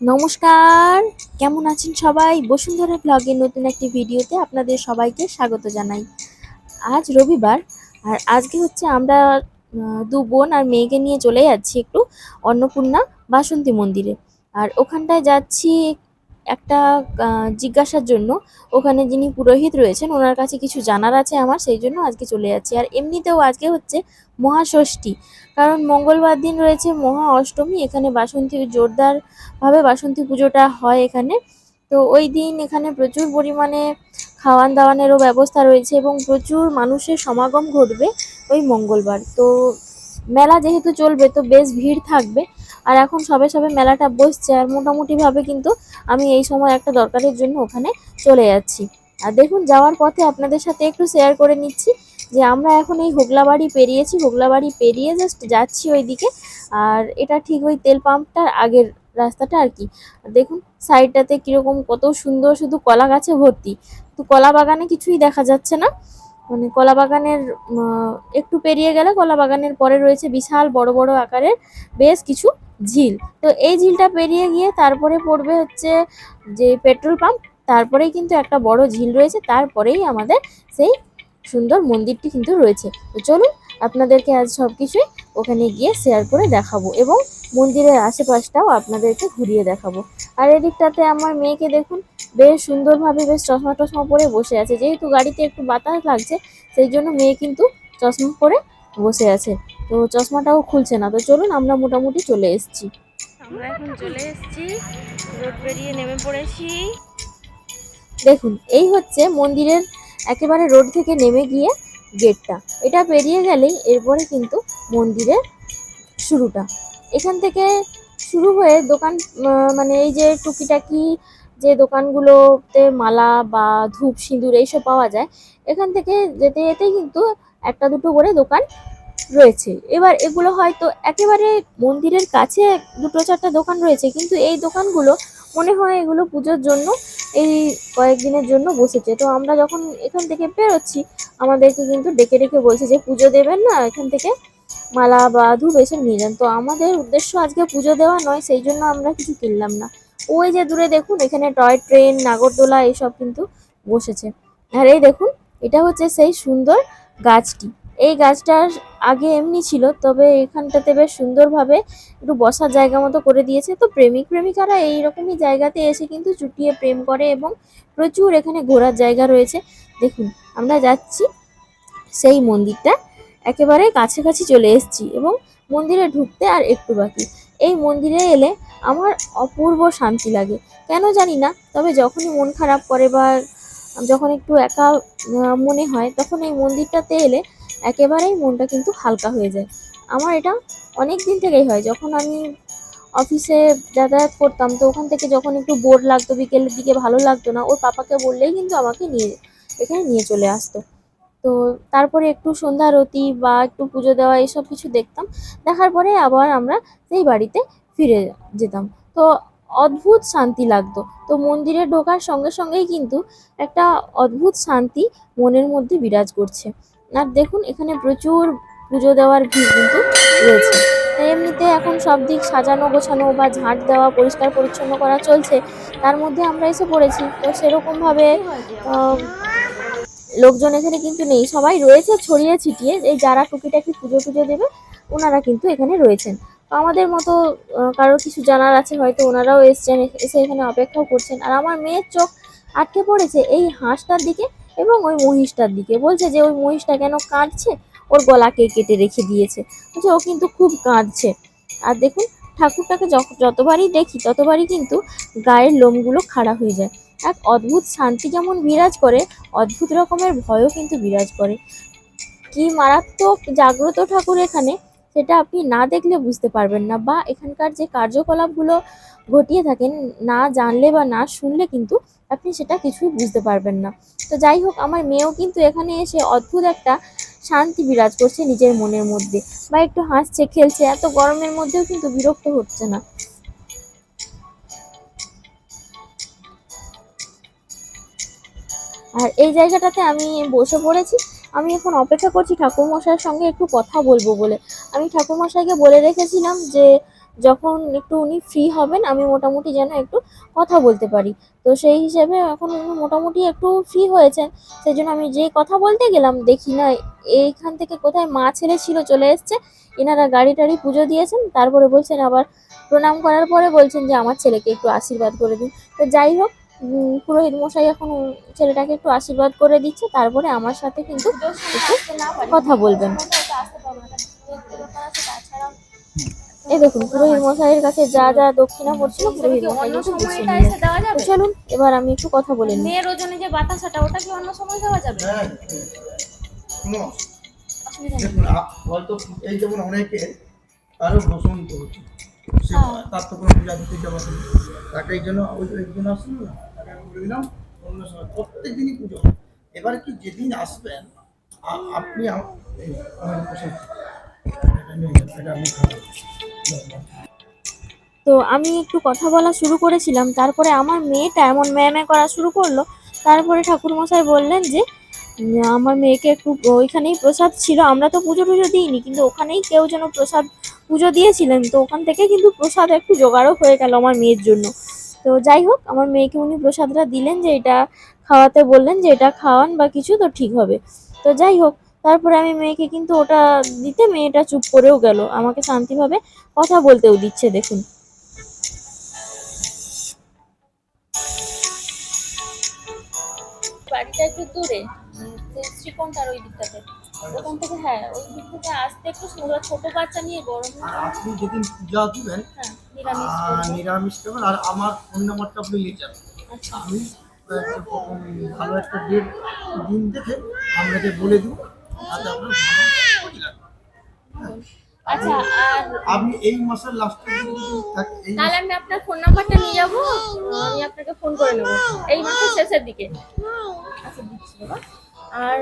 নমস্কার, কেমন আছেন সবাই? বসুন্ধরা ব্লগে নতুন একটি ভিডিওতে আপনাদের সবাইকে স্বাগত জানাই। আজ রবিবার, আর আজকে হচ্ছে আমরা দু বোন আর মেয়েকে নিয়ে চলে যাচ্ছি একটু অন্নপূর্ণা বাসন্তী মন্দিরে। আর ওখানটায় যাচ্ছি একটা জিজ্ঞাসার জন্য ওখানে যিনি পুরোহিত রয়েছেন, ওনার কাছে কিছু জানার আছে আমার, সেই জন্য আজকে চলে যাচ্ছি। আর এমনিতেও আজকে হচ্ছে মহাষষ্ঠী, কারণ মঙ্গলবার দিন রয়েছে মহা অষ্টমী, এখানে বাসন্তী জোরদারভাবে বাসন্তী পুজোটা হয় এখানে। তো ওই দিন এখানে প্রচুর পরিমাণে খাওয়ান দাওয়ানেরও ব্যবস্থা রয়েছে এবং প্রচুর মানুষের সমাগম ঘটবে ওই মঙ্গলবার। তো মেলা যেহেতু চলবে, তো বেশ ভিড় থাকবে। আর এখন সবে সবে মেলাটা বসছে আর মোটামুটিভাবে কিন্তু আমি এই সময় একটা দরকারের জন্য ওখানে চলে যাচ্ছি। আর দেখুন, যাওয়ার পথে আপনাদের সাথে একটু শেয়ার করে নিচ্ছি যে আমরা এখন এই হোগলাবাড়ি পেরিয়েছি, হোগলাবাড়ি পেরিয়ে জাস্ট যাচ্ছি ওইদিকে। আর এটা ঠিক ওই তেল পাম্পটার আগের রাস্তাটা আর কি। দেখুন সাইডটাতে কীরকম কত সুন্দর শুধু কলা গাছে ভর্তি। তো কলা বাগানে কিছুই দেখা যাচ্ছে না। মানে কলা বাগানের একটু পেরিয়ে গেলে কলা বাগানের পরে রয়েছে বিশাল বড় বড় আকারের বেশ কিছু ঝিল। তো এই ঝিলটা পেরিয়ে গিয়ে তারপরে পড়বে হচ্ছে যে পেট্রোল পাম্প, তারপরেই কিন্তু একটা বড় ঝিল রয়েছে, তারপরেই আমাদের সেই সুন্দর মন্দিরটি কিন্তু রয়েছে। তো চলুন আপনাদেরকে আজ সব কিছুই ওখানে গিয়ে শেয়ার করে দেখাবো এবং মন্দিরের আশেপাশটাও আপনাদেরকে ঘুরিয়ে দেখাবো। আর এদিকটাতে আমার মেয়েকে দেখুন বেশ সুন্দরভাবে বেশ চশমা টশমা পরে বসে আছে। যেহেতু গাড়িতে একটু বাতাস লাগছে সেই জন্য মেয়ে কিন্তু চশমা পরে বসে আছে। তো চশমাটাও খুলছে না। তো চলুন আমরা মোটামুটি চলে এসেছি। আমরা এখন চলে এসেছি। রোড পেরিয়ে নেমে পড়েছি। দেখুন এই হচ্ছে মন্দিরের একেবারে রোড থেকে নেমে গিয়ে গেটটা এটা পেরিয়ে গেলেই এরপরে কিন্তু মন্দিরের শুরুটা। এখান থেকে শুরু হয়ে দোকান মানে এই যে টুকিটাকি যে দোকানগুলোতে মালা বা ধূপ, সিঁদুর এইসব পাওয়া যায়, এখান থেকে যেতে যেতেই কিন্তু একটা দুটো করে দোকান রয়েছে। এবার এগুলো হয়তো একেবারে মন্দিরের কাছে দুটো চারটা দোকান রয়েছে, কিন্তু এই দোকানগুলো মনে হয় এগুলো পুজোর জন্য, এই কয়েকদিনের জন্য বসেছে। তো আমরা যখন এখান থেকে বেরোচ্ছি, আমাদেরকে কিন্তু ডেকে ডেকে বলছে যে পুজো দেবেন না, এখান থেকে মালা বা ধূপ এসব নিয়ে যান। তো আমাদের উদ্দেশ্য আজকে পুজো দেওয়া নয়, সেই জন্য আমরা কিছু কিনলাম না। ওই যে দূরে দেখুন, এখানে টয় ট্রেন, নাগরদোলা এইসব কিন্তু বসেছে। আর এই দেখুন, এটা হচ্ছে সেই সুন্দর গাছটি। এই গাছটার আগে এমনি ছিল, তবে এখানটাতে বেশ সুন্দরভাবে একটু বসার জায়গা মতো করে দিয়েছে। তো প্রেমিক প্রেমিকারা এইরকমই জায়গাতে এসে কিন্তু চুটিয়ে প্রেম করে এবং প্রচুর এখানে ঘোরার জায়গা রয়েছে। দেখুন, আমরা যাচ্ছি সেই মন্দিরটা। একেবারে কাছাকাছি চলে এসেছি এবং মন্দিরে ঢুকতে আর একটু বাকি। এই মন্দিরে এলে আমার অপূর্ব শান্তি লাগে। কেন জানি না, তবে যখনই মন খারাপ করে বা যখন একটু একা মনে হয়, তখন এই মন্দিরটাতে এলে একেবারেই মনটা কিন্তু হালকা হয়ে যায়। আমার এটা অনেক দিন থেকেই হয়, যখন আমি অফিসে যাতায়াত করতাম, তো ওখান থেকে যখন একটু বোর লাগতো, বিকেলের দিকে ভালো লাগতো না, ওর পাপাকে বললেই কিন্তু আমাকে নিয়ে, এখানে নিয়ে চলে আসতো। তো তারপরে একটু সন্ধ্যা আরতি বা একটু পুজো দেওয়া, এইসব কিছু দেখতাম। দেখার পরে আবার আমরা সেই বাড়িতে ফিরে যেতাম। তো অদ্ভুত শান্তি লাগতো। তো মন্দিরে ঢোকার সঙ্গে সঙ্গেই কিন্তু একটা অদ্ভুত শান্তি মনের মধ্যে বিরাজ করছে। আর দেখুন, এখানে প্রচুর পুজো দেওয়ার ভিড় কিন্তু রয়েছে। এমনিতে এখন সব দিক সাজানো, গোছানো বা ঝাঁট দেওয়া, পরিষ্কার পরিচ্ছন্ন করা চলছে। তার মধ্যে আমরা এসে পড়েছি। তো সেরকমভাবে লোকজন এখানে কিন্তু নেই। সবাই রয়েছে ছড়িয়ে ছিটিয়ে। এই যারা টুকিটাকি পুজো টুজো দেবে, ওনারা কিন্তু এখানে রয়েছেন। তো আমাদের মতো কারোর কিছু জানার আছে, হয়তো ওনারাও এসছেন, এসে এখানে অপেক্ষাও করছেন। আর আমার মেয়ের চোখ আটকে পড়েছে। এই হাঁসটার দিকে এবং ওই মহিষটার দিকে বলছে যে, ওই মহিষটা কেন কাঁদছে? ওর গলাকে কেটে রেখে দিয়েছে। বলছে, ও কিন্তু খুব কাঁদছে। আর দেখুন, ঠাকুরটাকে যতবারই দেখি, ততবারই কিন্তু গায়ের লোমগুলো খাড়া হয়ে যায়। এক অদ্ভুত শান্তি যেমন বিরাজ করে, অদ্ভুত রকমের ভয়ও কিন্তু বিরাজ করে। কি মারাত্মক জাগ্রত ঠাকুর এখানে। সেটা আপনি না দেখলে বুঝতে পারবেন না বা এখানকার যে কার্যকলাপগুলো ঘটিয়ে থাকেন, না জানলে বা না শুনলে কিন্তু আপনি সেটা কিছুই বুঝতে পারবেন না। তো যাই হোক, আমার মেয়েও কিন্তু এখানে এসে অদ্ভুত একটা শান্তি বিরাজ করছে নিজের মনের মধ্যে বা একটু হাসছে, খেলছে, এত গরমের মধ্যেও কিন্তু বিরক্ত হচ্ছে না। আর এই জায়গাটাতে আমি বসে পড়েছি। আমি এখন অপেক্ষা করছি ঠাকুরমশাইয়ের সঙ্গে একটু কথা বলব বলে। আমি ঠাকুরমশাইকে বলে রেখেছিলাম যে, যখন একটু উনি ফ্রি হবেন, আমি মোটামুটি যেন একটু কথা বলতে পারি। তো সেই হিসেবে এখন উনি মোটামুটি একটু ফ্রি হয়েছেন। সেই জন্য আমি যে কথা বলতে গেলাম, দেখি না, এইখান থেকে কোথায় মা ছেলে ছিল চলে এসছে, এনারা গাড়ি টাড়ি পুজো দিয়েছেন, তারপরে বলছেন আবার প্রণাম করার পরে বলছেন যে, আমার ছেলেকে একটু আশীর্বাদ করে দিন। তো যাই হোক পুরোহিত মশাই এখন ছেলেটাকে একটু আশীর্বাদ করে দিচ্ছে তারপরে আমার সাথে কিন্তু একটু কথা বলবেন। এই দেখুন পুরোহিত মশাইয়ের কাছে যা যা দক্ষিণা পড়ছিল পুরোহিত মশাই চলুন এবার আমি একটু কথা বলে নিই। মেয়ের ওজনে যে বাতাসাটা ওটা কি অন্য সময় দেওয়া যাবে? হ্যাঁ হয়তো এই যেমন অনেকে বসন্ত হচ্ছে। হ্যাঁ। তার তো কোনো পূজা দিতে যাওয়া তাকে এই জন্য ওই জন্য আসলো না? অন্য সময় প্রত্যেক দিনই পুজো এবার কি যেদিন আসবেন আপনি। তো আমি একটু কথা বলা শুরু করেছিলাম, তারপরে আমার মেয়েটা এমন ম্যামে করা শুরু করল, তারপরে ঠাকুরমশাই বললেন যে আমার মেয়েকে একটু ওইখানেই প্রসাদ ছিল, আমরা তো পুজো টুজো দিইনি, কিন্তু ওখানেই কেউ যেন প্রসাদ পুজো দিয়েছিলেন, তো ওখান থেকে কিন্তু প্রসাদ একটু জোগাড়ও হয়ে গেল আমার মেয়ের জন্য তো যাই হোক আমার মেয়েকে উনি প্রসাদটা দিলেন যে এটা খাওয়াতে বললেন যে এটা খাওয়ান বা কিছু তো ঠিক হবে। তো যাই হোক তারপরে আমি মেয়েকে কিন্তু ওটা দিতে মেয়েটা চুপ করেও গেল। আমাকে শান্তিভাবে কথা বলতেও দিচ্ছে দেখুন। বাড়িটা একটু দূরে শ্রীকোণটার ওই দিকটাতে। ওখান থেকে হ্যাঁ ওই দিক থেকে আসতে একটু ছোট বাচ্চা নিয়ে বড়। আর আপনি যেদিন পূজা দিবেন হ্যাঁ। নিরামিষ খাবেন আর আমার ফোন নাম্বারটা আপনি নিয়ে যাবেন আচ্ছা। আমি ভালো একটা ডেট দিন দেখে আপনাকে বলে দিব তাতে আপনার আচ্ছা আর আপনি এই মাসের তাহলে আমি আপনার ফোন নাম্বারটা নিয়ে যাব। আমি আপনাকে ফোন করে নেব। এই মাসের শেষের দিকে। আচ্ছা দিচ্ছি বাবা। আর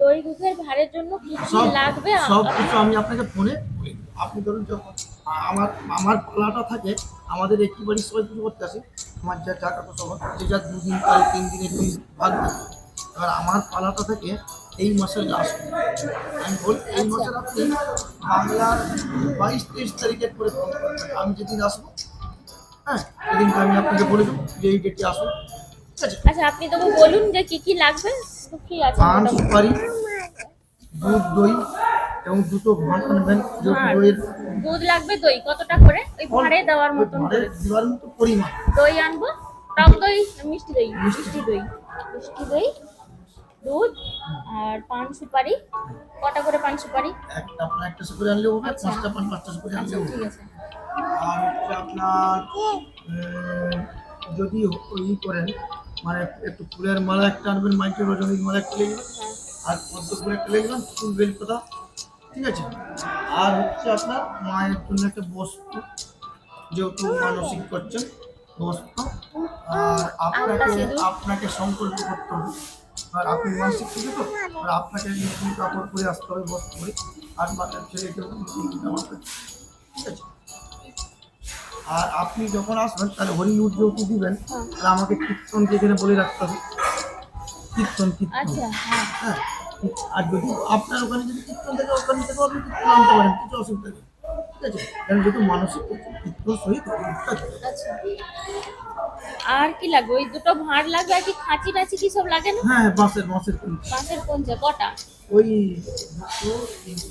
দই দুধের ভাড়ের জন্য কি লাগবে? সব কিছু আমি আপনাকে ফোনে আপনি ধরুন যখন আমার আমার পালাটা থাকে আমাদের একটি বাড়ি সবাই পুজো করতে আসে? আমার যা টাকা তো সবার যে যা দুদিন কাল তিন দিন একটু ভাগ এবার আমার পালাটা থাকে এই মাসের লাস্ট আমি বল এই মাসের আপনি বাংলার বাইশ তেইশ তারিখের পরে ফোন করবেন আমি যেদিন আসব হ্যাঁ সেদিনকে আমি আপনাকে বলে দেবো যে এই ডেটে আসব আচ্ছা আপনি তবু বলুন যে কি কি লাগবে কি আছে পান সুপারি দুধ দই এবং দুটো ভাঁড় দইয়ের। দুধ লাগবে দই কতটা করে? ওই ভাড়ে দেওয়ার মতন দেওয়ার মতো পরিমাণ। দই আনব? টক দই মিষ্টি দই মিষ্টি দই। মিষ্টি দই দুধ আর পান সুপারি। কটা করে পান সুপারি? একটা আপনার একটা সুপারি আনলেও হবে আচ্ছা। পাঁচটা পান পাঁচটা সুপারি আনলেও হবে। ঠিক আছে। আর হচ্ছে আপনার যদি ই করেন মানে একটু ফুলের মালা একটা আনবেন মাইকেল রজনীর মালা একটা লেগে হ্যাঁ। আর পদ্ম ফুল একটা লেগে ফুল বেল পাতা ঠিক আছে? আর হচ্ছে আপনার মায়ের জন্য একটা বস্ত্র যেহেতু মানসিক করছেন বস্ত্র আর আপনাকে আপনাকে সংকল্প করতে হবে। আর আপনি মানসিক থেকে তো? আর আপনাকে নতুন কাপড় পরে আসতে হবে বস্ত্র পরে। আর বাচ্চার ছেলেকে ঠিক আছে? আর আপনি যখন আসবেন তাহলে হরিণুর যেহেতু দিবেন। তাহলে আমাকে কীর্তনকে এখানে বলে রাখতে হবে। কীর্তন কীর্তন। আচ্ছা হ্যাঁ। হ্যাঁ। আর যদি আপনার ওখানে যদি কীর্তন থাকে ওখানে থেকেও আপনি কীর্তন আনতে পারেন কিছু অসুবিধা নেই। ঠিক আছে? কারণ যেহেতু মানসিক কীর্তন সহিত আচ্ছা। আর কি লাগবে? ওই দুটো ভাঁড় লাগবে আর কি খাঁচি টাচি কি সব লাগে না? হ্যাঁ হ্যাঁ বাঁশের বাঁশের বাঁশের পঞ্চা কটা? ওই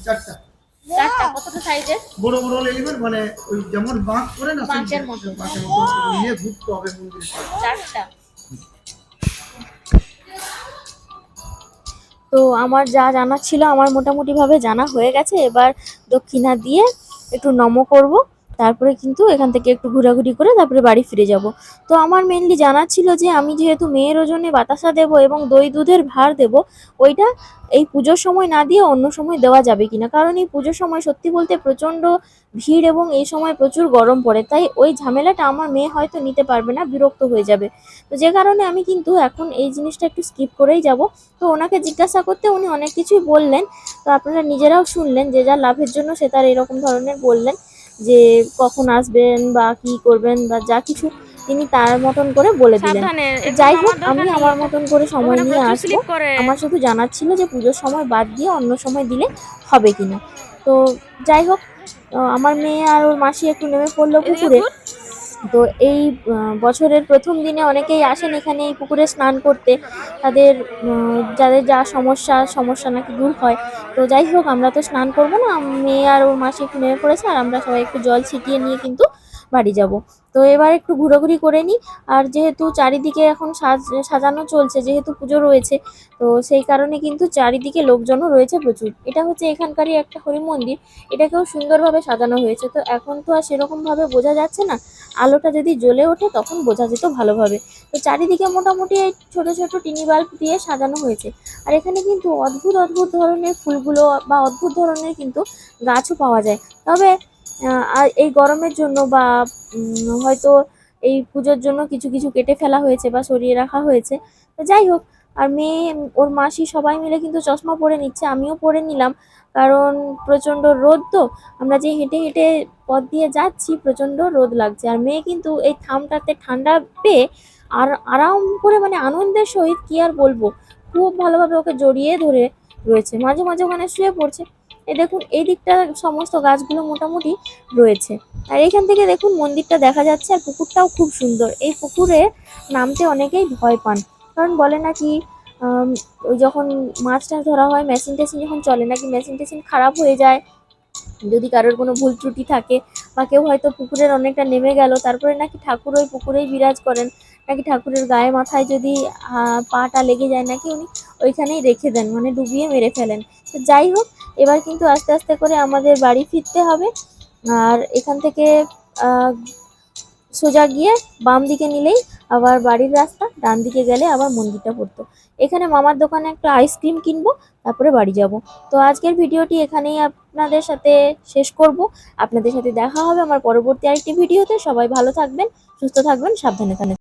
চারটা। চারটা কতটা সাইজের? বড় বড় নেবেন মানে ওই যেমন বাঁক করে না বাঁকের মতো। বাঁকের মতো নিয়ে ঘুরতে হবে মন্দিরে। চারটা? তো আমার যা জানা ছিল, আমার মোটামুটিভাবে জানা হয়ে গেছে। এবার দক্ষিণা দিয়ে একটু নম করব। তারপরে কিন্তু এখান থেকে একটু ঘোরাঘুরি করে তারপরে বাড়ি ফিরে যাব। তো আমার মেনলি জানা ছিল যে আমি যেহেতু মেয়ের ওজনে বাতাসা দেব এবং দই দুধের ভার দেব, ওইটা এই পুজোর সময় না দিয়ে অন্য সময় দেওয়া যাবে কিনা? কারণ এই পুজোর সময় সত্যি বলতে প্রচণ্ড ভিড় এবং এই সময় প্রচুর গরম পড়ে, তাই ওই ঝামেলাটা আমার মেয়ে হয়তো নিতে পারবে না, বিরক্ত হয়ে যাবে। তো যে কারণে আমি কিন্তু এখন এই জিনিসটা একটু স্কিপ করেই যাব। তো ওনাকে জিজ্ঞাসা করতে উনি অনেক কিছুই বললেন, তো আপনারা নিজেরাও শুনলেন, যে যা লাভের জন্য সে তার এরকম ধরনের বললেন। যে কখন আসবেন বা কি করবেন বা যা কিছু তিনি তার মতন করে বলে দিলেন। যাই হোক আমি আমার মতন করে সময় নিয়ে আসব। আমার শুধু জানার ছিল যে পুজোর সময় বাদ দিয়ে অন্য সময় দিলে হবে কিনা। তো যাই হোক আমার মেয়ে আর ওর মাসি একটু নেমে পড়ল পুকুরে। তো এই বছরের প্রথম দিনে অনেকেই আসেন এখানে এই পুকুরে স্নান করতে। তাদের যাদের যা সমস্যা সমস্যা নাকি দূর হয়। তো যাই হোক, আমরা তো স্নান করব না। মেয়ে আর ওর মাসি একটু নেমে পড়েছে আর আমরা সবাই একটু জল ছিটিয়ে নিয়ে কিন্তু বাড়ি যাব। তো এবার একটু ঘোরাঘুরি করে নিই। আর যেহেতু চারিদিকে এখন সাজ, সাজানো চলছে, যেহেতু পুজো রয়েছে, তো সেই কারণে কিন্তু চারিদিকে লোকজনও রয়েছে প্রচুর। এটা হচ্ছে এখানকারই একটা হরি মন্দির। এটাকেও সুন্দরভাবে সাজানো হয়েছে। তো এখন তো আর সেরকমভাবে বোঝা যাচ্ছে না। আলোটা যদি জ্বলে ওঠে, তখন বোঝা যেত ভালোভাবে। তো চারিদিকে মোটামুটি এই ছোটো ছোটো টিনি বাল্ব দিয়ে সাজানো হয়েছে। আর এখানে কিন্তু অদ্ভুত অদ্ভুত ধরনের ফুলগুলো বা অদ্ভুত ধরনের কিন্তু গাছও পাওয়া যায়। তবে আর এই গরমের জন্য বা হয়তো এই পুজোর জন্য কিছু কিছু কেটে ফেলা হয়েছে বা সরিয়ে রাখা হয়েছে। তো যাই হোক, আর মেয়ে, ওর মাসি সবাই মিলে কিন্তু চশমা পরে নিচ্ছে, আমিও পরে নিলাম। কারণ প্রচণ্ড রোদ তো, আমরা যে হেঁটে হেঁটে পথ দিয়ে যাচ্ছি, প্রচণ্ড রোদ লাগছে। আর মেয়ে কিন্তু এই থামটাতে ঠান্ডা পেয়ে আর আরাম করে মানে আনন্দের সহিত কি আর বলব, খুব ভালোভাবে ওকে জড়িয়ে ধরে রয়েছে। মাঝে মাঝে ওখানে শুয়ে পড়ছে। এই দেখুন, এই দিকটা সমস্ত গাছগুলো মোটামুটি রয়েছে। আর এখান থেকে দেখুন, মন্দিরটা দেখা যাচ্ছে, আর পুকুরটাও খুব সুন্দর। এই পুকুরে নামতে অনেকেই ভয় পান। কারণ বলে নাকি ওই যখন মাছ টাছ ধরা হয় মেশিন টেশিন যখন চলে নাকি মেশিন টেশিন খারাপ হয়ে যায়। যদি কারোর কোনো ভুল ত্রুটি থাকে, বা কেউ হয়তো পুকুরের অনেকটা নেমে গেল, তারপরে নাকি ঠাকুর ওই পুকুরেই বিরাজ করেন। নাকি ঠাকুরের গায়ে মাথায় যদি পাটা লেগে যায়, নাকি উনি ওইখানেই রেখে দেন মানে ডুবিয়ে মেরে ফেলেন। তো যাই হোক, এবার কিন্তু আস্তে আস্তে করে আমাদের বাড়ি ফিরতে হবে। আর এখান থেকে সোজা গিয়ে বাম দিকে নিলেই আবার বাড়ির রাস্তা, ডান দিকে গেলে আবার মন্দিরটা পড়তো। এখানে মামার দোকানে একটা আইসক্রিম কিনবো, তারপরে বাড়ি যাব। তো আজকের ভিডিওটি এখানেই আপনাদের সাথে শেষ করব। আপনাদের সাথে দেখা হবে আমার পরবর্তী আরেকটি ভিডিওতে। সবাই ভালো থাকবেন, সুস্থ থাকবেন, সাবধানে থাকবেন।